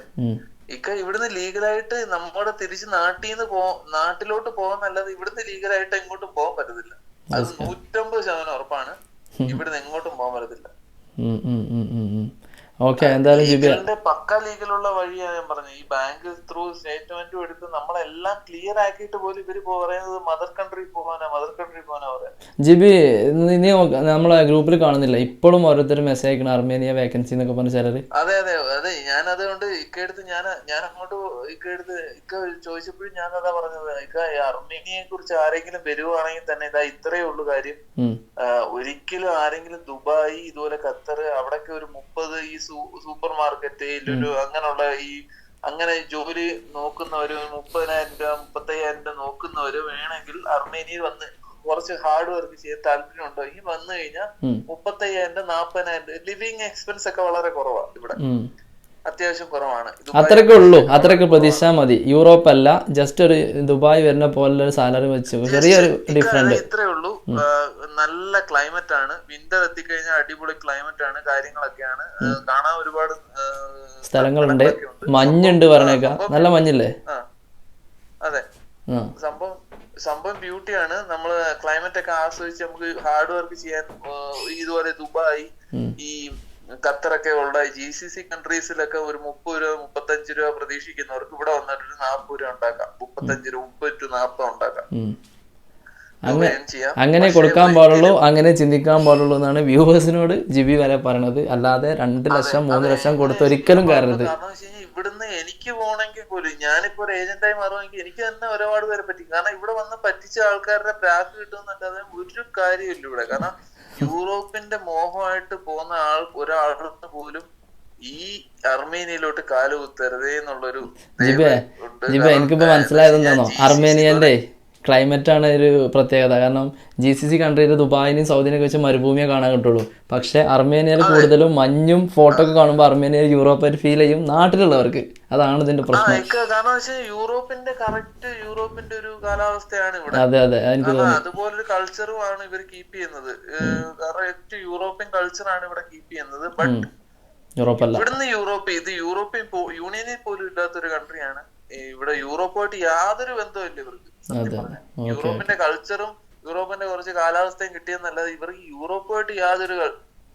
ഇക്ക ഇവിടുന്ന് ലീഗലായിട്ട് നമ്മുടെ തിരിച്ച് നാട്ടിൽ നിന്ന് പോ നാട്ടിലോട്ട് പോകാന്നല്ലാതെ ഇവിടുന്ന് ലീഗലായിട്ട് എങ്ങോട്ടും പോകാൻ പറ്റത്തില്ല. അത് നൂറ്റമ്പത് ശതമാനം ഉറപ്പാണ്. ഇവിടുന്ന് എങ്ങോട്ടും പോകാൻ പറ്റത്തില്ല.
ഓക്കെ എന്തായാലും ജിബി
പക്ക ലീഗിലുള്ള വഴിയാണ് ഞാൻ പറഞ്ഞത് ഈ ബാങ്ക് ത്രൂ സ്റ്റേറ്റ്മെന്റും എടുത്ത് നമ്മളെല്ലാം ക്ലിയർ ആക്കിയിട്ട് പോലും ഇവർ പറയുന്നത് മദർ കൺട്രി പോകാനാ മദർ കൺട്രി പോകാനാ പറയുന്നത്.
ജിബി ഇനി നമ്മളെ ഗ്രൂപ്പിൽ കാണുന്നില്ല. ഇപ്പോഴും ഓരോരുത്തർ മെസ്സേജ് അയക്കണം അർമേനിയ വേക്കൻസി എന്നൊക്കെ പറഞ്ഞ ചിലർ
അതെ അതെ അതെ. ഞാൻ അതുകൊണ്ട് ഇക്കടുത്ത് ഞാൻ ഞാൻ അങ്ങോട്ട് ഇക്കടുത്ത് ഇക്ക ചോദിച്ചപ്പോഴും ഞാൻ അതാ പറഞ്ഞത്. ഇക്ക അർമേനിയെ കുറിച്ച് ആരെങ്കിലും വരുവാണെങ്കിൽ തന്നെ ഇതാ ഇത്രയേ ഉള്ളൂ കാര്യം. ഒരിക്കലും ആരെങ്കിലും ദുബായ് ഇതുപോലെ ഖത്തർ അവിടൊക്കെ ഒരു മുപ്പത് ഈ സൂപ്പർ മാർക്കറ്റ് ലുലു അങ്ങനെയുള്ള ഈ അങ്ങനെ ജോലി നോക്കുന്നവര് മുപ്പതിനായിരം രൂപ മുപ്പത്തയ്യായിരം രൂപ നോക്കുന്നവര് വേണമെങ്കിൽ അർമേനിയയിൽ വന്ന് കുറച്ച് ഹാർഡ് വർക്ക് ചെയ്യാൻ താല്പര്യമുണ്ടോ? ഈ വന്നു കഴിഞ്ഞാൽ മുപ്പത്തയ്യായിരം രൂപ നാപ്പതിനായിരം രൂപ ലിവിങ് എക്സ്പെൻസ് ഒക്കെ വളരെ കുറവാണ് ഇവിടെ. അത്യാവശ്യം കുറവാണ്.
അത്രയ്ക്കേ ഉള്ളൂ. അത്രയ്ക്ക് പ്രതീക്ഷാ മതി. യൂറോപ്പ് അല്ല ജസ്റ്റ് ഒരു ദുബായ് വരുന്ന പോലെ ഒരു സാലറി വെച്ച് ചെറിയൊരു ഡിഫറെന്റ്
ഇത്രേ ഉള്ളൂ. നല്ല ക്ലൈമറ്റ് ആണ്. വിന്റർ എത്തിക്കഴിഞ്ഞാൽ അടിപൊളി ക്ലൈമറ്റ് ആണ് കാര്യങ്ങളൊക്കെയാണ്. കാണാൻ ഒരുപാട്
സ്ഥലങ്ങളുണ്ട്. മഞ്ഞുണ്ട് പറഞ്ഞേക്കാം. നല്ല മഞ്ഞില്ലേ?
അതെ. സംഭവം സംഭവം ബ്യൂട്ടിയാണ് നമ്മൾ ക്ലൈമറ്റ് ഒക്കെ ആസ്വദിച്ച് നമുക്ക് ഹാർഡ് വർക്ക് ചെയ്യാൻ ഇതുപോലെ ദുബായ് ഈ ഖത്തറൊക്കെ ഉള്ള ജി സി സി കൺട്രീസിലൊക്കെ ഒരു മുപ്പത് രൂപ മുപ്പത്തഞ്ച് രൂപ പ്രതീക്ഷിക്കുന്നവർക്ക് ഇവിടെ വന്നിട്ട് ഒരു നാപ്പത് രൂപ ഉണ്ടാക്കാം. മുപ്പത്തഞ്ച് രൂപ മുപ്പത് ടു നാപ്പത് ഉണ്ടാക്കാം.
അങ്ങനെ കൊടുക്കാൻ പാടുള്ളൂ അങ്ങനെ ചിന്തിക്കാൻ പാടുള്ളൂ എന്നാണ് വ്യൂവേഴ്സിനോട് ജിബി വരെ പറയണത്. അല്ലാതെ രണ്ട് ലക്ഷം മൂന്ന് ലക്ഷം കൊടുത്ത് ഒരിക്കലും കയറരുത്.
ഇവിടുന്ന് എനിക്ക് പോകണമെങ്കിൽ പോലും ഞാനിപ്പോ ഒരു ഏജന്റായി മാറുമെങ്കിൽ എനിക്ക് തന്നെ ഒരുപാട് പേരെ പറ്റി. കാരണം ഇവിടെ വന്ന് പറ്റിച്ച ആൾക്കാരുടെ പ്രാക്ക് കിട്ടുമെന്നല്ലാതെ ഒരു കാര്യമില്ല ഇവിടെ. കാരണം യൂറോപ്പിന്റെ മോഹമായിട്ട് പോകുന്ന ആൾ ഒരാളെന്ന് പോലും ഈ അർമേനിയയിലോട്ട് കാൽ കുത്തരുതേ എന്നുള്ളൊരു.
എനിക്കിപ്പോ
എന്താ
മനസ്സിലായത് എന്താണോ
കഴിഞ്ഞാൽ
അർമേനിയന്റെ ക്ലൈമറ്റ് ആണ് ഒരു പ്രത്യേകത. കാരണം ജി സി സി കൺട്രിയിൽ ദുബായിനും സൗദിനൊക്കെ വെച്ച് മരുഭൂമിയെ കാണാൻ കിട്ടുള്ളൂ. പക്ഷെ അർമേനിയയിൽ കൂടുതലും മഞ്ഞും ഫോട്ടോ ഒക്കെ കാണുമ്പോൾ അർമേനിയയിൽ യൂറോപ്പായിട്ട് ഫീൽ ചെയ്യും നാട്ടിലുള്ളവർക്ക്. അതാണ് ഇതിന്റെ പ്രശ്നം.
കാരണം വെച്ചാൽ യൂറോപ്പിന്റെ കറക്റ്റ് യൂറോപ്പിന്റെ ഒരു കാലാവസ്ഥയാണ് ഇവിടെ.
അതെ അതെ എനിക്ക്
അതുപോലൊരു കൾച്ചറും ആണ് ഇവർ കീപ്പ് ചെയ്യുന്നത്. കറക്റ്റ് യൂറോപ്യൻ കൾച്ചറാണ് ഇവിടെ കീപ്പ് ചെയ്യുന്നത്. ബട്ട് ഇവിടുന്ന് യൂറോപ്പ് ഇത് യൂറോപ്യൻ യൂണിയനിൽ പോലും ഇല്ലാത്തൊരു കൺട്രിയാണ് ഇവിടെ യൂറോപ്പുമായിട്ട് യാതൊരു ബന്ധമില്ല ഇവർക്ക്. യൂറോപ്പിന്റെ കൾച്ചറും യൂറോപ്പിന്റെ കുറച്ച് കാലാവസ്ഥയും കിട്ടിയെന്നല്ലാതെ ഇവർക്ക് യൂറോപ്പുമായിട്ട് യാതൊരു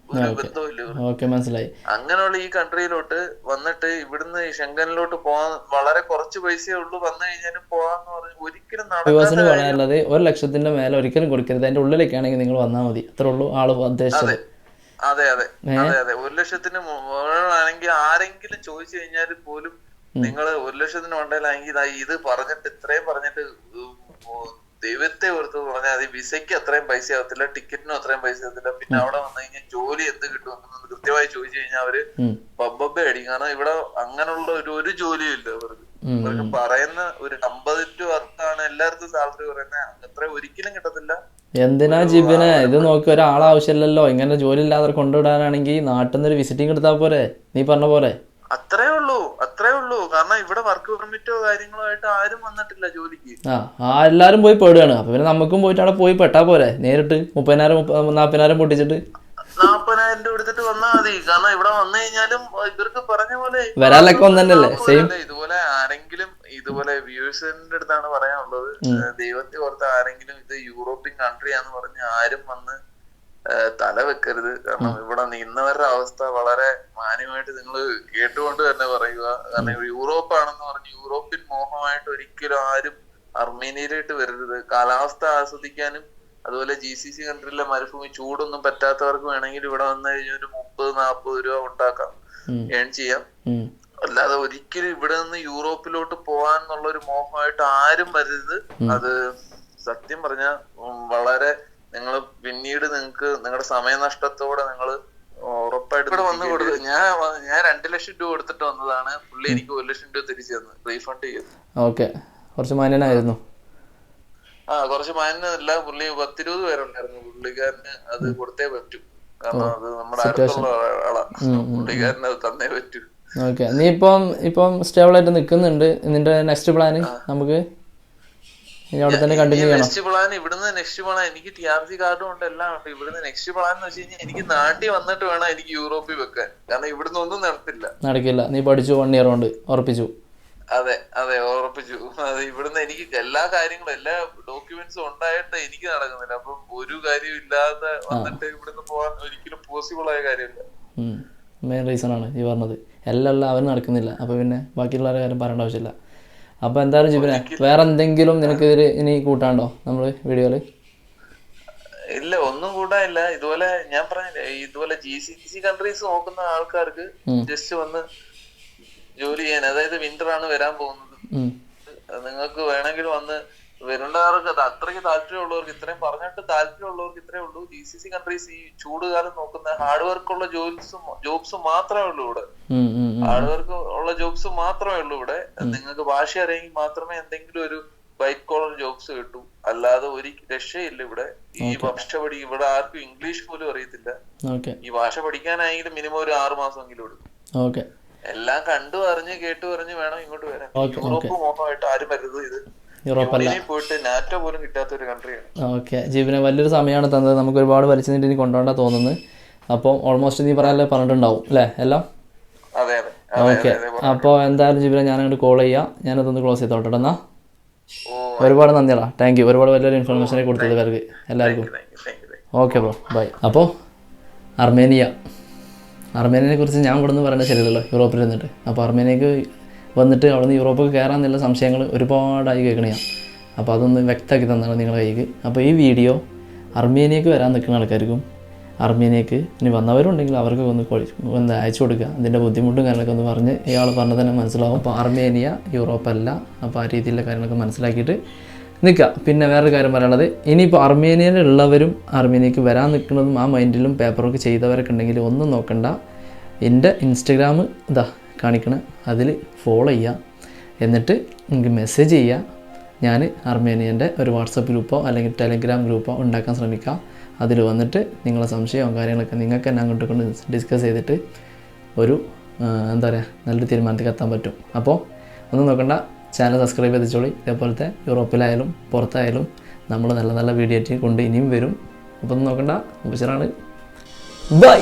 ഒരു
ഓക്കെ. മനസ്സിലായി.
അങ്ങനെയുള്ള ഈ കൺട്രിയിലോട്ട് വന്നിട്ട് ഇവിടുന്ന് ഷെങ്കനിലോട്ട് പോവാൻ വളരെ കുറച്ച് പൈസയേ ഉള്ളൂ. വന്നു കഴിഞ്ഞാലും പോവാന്ന് പറഞ്ഞ് ഒരിക്കലും നടക്കാത്ത
പറയാനുള്ളത് ഒരു ലക്ഷത്തിന്റെ മേലെ ഒരിക്കലും കൊടുക്കരുത്. അതിന്റെ ഉള്ളിലേക്കാണെങ്കിൽ നിങ്ങൾ വന്നാൽ മതി. അത്രേ ഉള്ളൂ ആൾ ഉദ്ദേശിച്ചത്.
അതെ. അതെ അതെ. അതെ ഒരു ലക്ഷത്തിന് മുകളിലാണെങ്കിൽ ആരെങ്കിലും ചോദിച്ചു കഴിഞ്ഞാൽ പോലും നിങ്ങൾ ഒരു ലക്ഷത്തിന് ഉണ്ടെങ്കിൽ ഇതാ പറഞ്ഞിട്ട് ഇത്രയും പറഞ്ഞിട്ട് ദൈവത്തെ ഓർത്ത് പറഞ്ഞാൽ അത് വിസയ്ക്ക് അത്രയും പൈസ ആവത്തില്ല ടിക്കറ്റിനും അത്രയും പൈസ ആവത്തില്ല. പിന്നെ അവിടെ വന്നു കഴിഞ്ഞാൽ ജോലി എന്ത് കിട്ടും എന്ന് കൃത്യമായി ചോദിച്ചു കഴിഞ്ഞാൽ
അവർ.
പബ്ബെ അടിക്കും കാരണം ഇവിടെ അങ്ങനെയുള്ള ഒരു ഒരു ജോലിയും ഇല്ല അവർക്ക്. അവർക്ക് പറയുന്ന ഒരു അമ്പത് ടു അർത്താണ് എല്ലാവർക്കും സാലറി പറയുന്നത് അത്ര ഒരിക്കലും കിട്ടത്തില്ല.
എന്തിനാ ജിബിനെ? ഇത് നോക്കി ഒരാളാവശ്യമില്ലല്ലോ. ഇങ്ങനെ ജോലി ഇല്ലാതെ കൊണ്ടുവിടാനാണെങ്കിൽ നാട്ടിൽ നിന്ന് ഒരു വിസിറ്റിംഗ് എടുത്താൽ പോരെ? നീ പറഞ്ഞ പോലെ.
അത്രേ ഉള്ളൂ അത്രേ ഉള്ളൂ. കാരണം ഇവിടെ വർക്ക് പെർമിറ്റോ കാര്യങ്ങളോ ആയിട്ട് ആരും വന്നിട്ടില്ല ജോലിക്ക്.
ആ എല്ലാരും പോയി പെടുകയാണ് അപ്പൊ പിന്നെ നമുക്കും പോയിട്ട് അവിടെ പോയി പെട്ടാ പോരെ. നേരിട്ട് മുപ്പതിനായിരം മുപ്പ- നാപ്പതിനായിരം പൊട്ടിച്ചിട്ട്.
നാപ്പതിനായിരം രൂപ എടുത്തിട്ട് വന്നാ മതി. കാരണം ഇവിടെ വന്നു കഴിഞ്ഞാലും ഇവർക്ക് പറഞ്ഞ പോലെ
വരാലൊക്കെ ഒന്ന് തന്നെയല്ലേ സെയിം
ഇതുപോലെ ആരെങ്കിലും ഇതുപോലെ വ്യൂവേഴ്സിന്റെ അടുത്താണ് പറയാനുള്ളത്. ദൈവത്തെ ഓർത്ത് ആരെങ്കിലും ഇത് യൂറോപ്യൻ കൺട്രി കൺട്രിയാന്ന് പറഞ്ഞ് ആരും വന്ന് തല വെക്കരുത്. കാരണം ഇവിടെ നിന്നവരുടെ അവസ്ഥ വളരെ മാന്യമായിട്ട് നിങ്ങൾ കേട്ടുകൊണ്ട് തന്നെ പറയുക. കാരണം യൂറോപ്പ് ആണെന്ന് പറഞ്ഞ് യൂറോപ്യൻ മോഹമായിട്ട് ഒരിക്കലും ആരും അർമേനിയയിലോട്ട് വരരുത്. കാലാവസ്ഥ ആസ്വദിക്കാനും അതുപോലെ ജി സി സി കൺട്രിയിലെ മരുഭൂമി ചൂടൊന്നും പറ്റാത്തവർക്ക് വേണമെങ്കിൽ ഇവിടെ വന്നു കഴിഞ്ഞാൽ ഒരു മുപ്പത് നാൽപ്പത് രൂപ ഉണ്ടാക്കാം. ഏൺ ചെയ്യാം. അല്ലാതെ ഒരിക്കലും ഇവിടെ നിന്ന് യൂറോപ്പിലോട്ട് പോകാൻ എന്നുള്ള ഒരു മോഹമായിട്ട് ആരും വരരുത്. അത് സത്യം പറഞ്ഞ വളരെ നിങ്ങൾ പിന്നീട് നിങ്ങൾക്ക് നിങ്ങളുടെ സമയനഷ്ടത്തോടെ നിങ്ങൾ ഉറപ്പായിട്ട് ഇവിടെ വന്ന് കൊടുത്തു ഞാൻ ഞാൻ രണ്ട് ലക്ഷം രൂപ കൊടുത്തിട്ട് വന്നതാണ്. പുള്ളി എനിക്ക് ഒരു ലക്ഷം രൂപ തിരിച്ചു തന്നു. റീഫണ്ട് ചെയ്തു.
ഓക്കെ. കുറച്ച് മാന്യനായിരുന്നു.
ആ കുറച്ച് മാന്യനല്ല. പുള്ളി പത്തിരുപത് പേരുണ്ടായിരുന്നു. പുള്ളിക്കാരന് അത് കൊടുത്തേ പറ്റൂ. കാരണം അത് നമ്മുടെ അടുത്തുള്ള ആളാ. പുള്ളിക്കാരന് അത് തന്നേ പറ്റൂ.
ഓക്കെ. നീ ഇപ്പം ഇപ്പം സ്റ്റേബിൾ ആയിട്ട് നിൽക്കുന്നുണ്ട് നിന്റെ നെക്സ്റ്റ് പ്ലാന് നമുക്ക് അവിടെ തന്നെ കണ്ടിന്യൂ ചെയ്യണം.
നെക്സ്റ്റ് പ്ലാൻ ഇവിടുന്ന് നെക്സ്റ്റ് പ്ലാൻ എനിക്ക് ടി ആർ സി കാർഡും ഉണ്ട് എല്ലാം ഉണ്ട്. ഇവിടുന്ന് നെക്സ്റ്റ് പ്ലാൻ എന്ന് വെച്ച് കഴിഞ്ഞാൽ എനിക്ക് നാട്ടിൽ വന്നിട്ട് വേണം എനിക്ക് യൂറോപ്പിൽ വെക്കാൻ. കാരണം ഇവിടുന്ന് ഒന്നും നടത്തില്ല.
നടക്കില്ല. നീ പഠിച്ചു വൺ ഇയർ കൊണ്ട് ഉറപ്പിച്ചു.
അതെ അതെ ഉറപ്പിച്ചു. അത് ഇവിടുന്ന് എനിക്ക് എല്ലാ കാര്യങ്ങളും എല്ലാ ഡോക്യുമെന്റ്സും ഉണ്ടായിട്ട് എനിക്ക് നടക്കുന്നില്ല. അപ്പം ഒരു കാര്യം ഇല്ലാതെ വന്നിട്ട് ഇവിടുന്ന് പോകാൻ ഒരിക്കലും പോസിബിൾ ആയ കാര്യമില്ല.
മെയിൻ റീസൺ ആണ് ഈ പറഞ്ഞത്. എല്ലാം അവന് നടക്കുന്നില്ല. അപ്പോൾ പിന്നെ ബാക്കിയുള്ള കാര്യം പറയേണ്ട ആവശ്യമില്ല. അപ്പോൾ എന്താണ് ജിബിനെ വേറെ എന്തെങ്കിലും നിനക്ക് ഇതിൽ ഇനി കൂട്ടാണ്ടോ നമ്മൾ വീഡിയോയിൽ
ഇല്ല ഒന്നും കൂടാനില്ല ഇതുപോലെ ഞാൻ പറഞ്ഞില്ലേ ഇതുപോലെ ജി സി സി കൺട്രീസ് നോക്കുന്ന ആൾക്കാർക്ക് ജസ്റ്റ് വന്ന് ജോലി ചെയ്യാൻ അതായത് വിന്റർ ആണ് വരാൻ പോകുന്നത്. നിങ്ങൾക്ക് വേണമെങ്കിൽ വന്ന് വരുന്നവർക്ക് അത് അത്രയ്ക്ക് താല്പര്യമുള്ളവർക്ക് ഇത്രയും പറഞ്ഞിട്ട് താല്പര്യമുള്ളവർക്ക് ഇത്രേ ഉള്ളൂ. ജി സി സി കൺട്രീസ് ഈ ചൂടുകാലം നോക്കുന്ന ഹാർഡ് വർക്ക് ഉള്ള ജോബ്സ് ജോബ്സ് മാത്രമേ ഉള്ളൂ ഇവിടെ. ഹാർഡ് വർക്ക് ഉള്ള ജോബ്സ് മാത്രമേ ഉള്ളൂ ഇവിടെ. നിങ്ങൾക്ക് ഭാഷ അറിയെങ്കിൽ മാത്രമേ എന്തെങ്കിലും ഒരു വൈറ്റ് കോളർ ജോബ്സ് കിട്ടൂ. അല്ലാതെ ഒരു രക്ഷയില്ല ഇവിടെ. ഈ ഭാഷ പഠി ഇവിടെ ആർക്കും ഇംഗ്ലീഷ് പോലും അറിയത്തില്ല. ഈ ഭാഷ പഠിക്കാനായെങ്കിലും മിനിമം ഒരു ആറു മാസമെങ്കിലും എടുക്കും. എല്ലാം കണ്ടു അറിഞ്ഞ് കേട്ടു അറിഞ്ഞ് വേണം ഇങ്ങോട്ട് വരാൻ. യൂറോപ്പ് മോഹമായിട്ട് ആരും വരരുത് ഇത്.
യൂറോപ്പല്ല. ഓക്കെ. ജീവന വലിയൊരു സമയമാണ് തന്നത്. നമുക്ക് ഒരുപാട് വലിച്ചു നീട്ടി ഇനി കൊണ്ടുപോകേണ്ട തോന്നുന്നത് അപ്പോൾ ഓൾമോസ്റ്റ് നീ പറയാനല്ലേ പറഞ്ഞിട്ടുണ്ടാവും അല്ലേ? എല്ലാം? ഓക്കെ. അപ്പോൾ എന്തായാലും ജീവന ഞാൻ അങ്ങോട്ട് കോൾ ചെയ്യാം. ഞാനതൊന്ന് ക്ലോസ് ചെയ്തോട്ടെ എന്നാ? ഒരുപാട് നന്ദിയടാ താങ്ക് യു ഒരുപാട് വലിയൊരു ഇൻഫർമേഷനെ കൊടുത്തത് പേർക്ക് എല്ലാവർക്കും. Okay bro. ബൈ അപ്പോൾ അർമേനിയ. അർമേനിയനെ കുറിച്ച് ഞാൻ ഇവിടെ നിന്ന് ശരിയല്ലോ യൂറോപ്പിൽ നിന്നിട്ട് അപ്പോൾ അർമേനിയക്ക് വന്നിട്ട് അവിടെ നിന്ന് യൂറോപ്പിൽ കയറാമെന്നുള്ള സംശയങ്ങൾ ഒരുപാടായി കേൾക്കണ അപ്പോൾ അതൊന്ന് വ്യക്തമാക്കി തന്നാണ് നിങ്ങളുടെ കയ്യിൽ അപ്പോൾ ഈ വീഡിയോ അർമേനിയക്ക് വരാൻ നിൽക്കുന്ന ആൾക്കാർക്കും അർമേനിയക്ക് ഇനി വന്നവരുണ്ടെങ്കിൽ അവർക്ക് ഒന്ന് ഒന്ന് അയച്ചു കൊടുക്കുക. അതിന്റെ ബുദ്ധിമുട്ടും കാര്യങ്ങളൊക്കെ ഒന്ന് പറഞ്ഞ് ഇയാൾ പറഞ്ഞ തന്നെ മനസ്സിലാവും. അപ്പോൾ അർമേനിയ യൂറോപ്പല്ല. അപ്പോൾ ആ രീതിയിലുള്ള കാര്യങ്ങളൊക്കെ മനസ്സിലാക്കിയിട്ട് നിൽക്കുക. പിന്നെ വേറൊരു കാര്യം പറയാനുള്ളത് ഇനിയിപ്പോൾ അർമേനിയയിലുള്ളവരും അർമേനിയക്ക് വരാൻ നിൽക്കുന്നതും ആ മൈൻഡിലും പേപ്പർ വർക്ക് ചെയ്തവരൊക്കെ ഉണ്ടെങ്കിൽ ഒന്നും നോക്കണ്ട. എന്റെ ഇൻസ്റ്റഗ്രാം ഇതാ കാണിക്കണ. അതിൽ ഫോളോ ചെയ്യുക എന്നിട്ട് എനിക്ക് മെസ്സേജ് ചെയ്യുക ഞാൻ അർമേനിയന്റെ ഒരു വാട്സപ്പ് ഗ്രൂപ്പോ അല്ലെങ്കിൽ ടെലിഗ്രാം ഗ്രൂപ്പോ ഉണ്ടാക്കാൻ ശ്രമിക്കാം. അതിൽ വന്നിട്ട് നിങ്ങളെ സംശയവും കാര്യങ്ങളൊക്കെ നിങ്ങൾക്ക് തന്നെ അങ്ങോട്ട് കൊണ്ട് ഡിസ്കസ് ചെയ്തിട്ട് ഒരു എന്താ പറയുക നല്ലൊരു തീരുമാനത്തിൽ എത്താൻ പറ്റും. അപ്പോൾ ഒന്നും നോക്കണ്ട. ചാനൽ സബ്സ്ക്രൈബ് ചെയ്തോളി. ഇതേപോലത്തെ യൂറോപ്പിലായാലും പുറത്തായാലും നമ്മൾ നല്ല നല്ല വീഡിയോ കൊണ്ട് ഇനിയും വരും. അപ്പോൾ ഒന്നും നോക്കണ്ട. ഉപശരാണ് ബൈ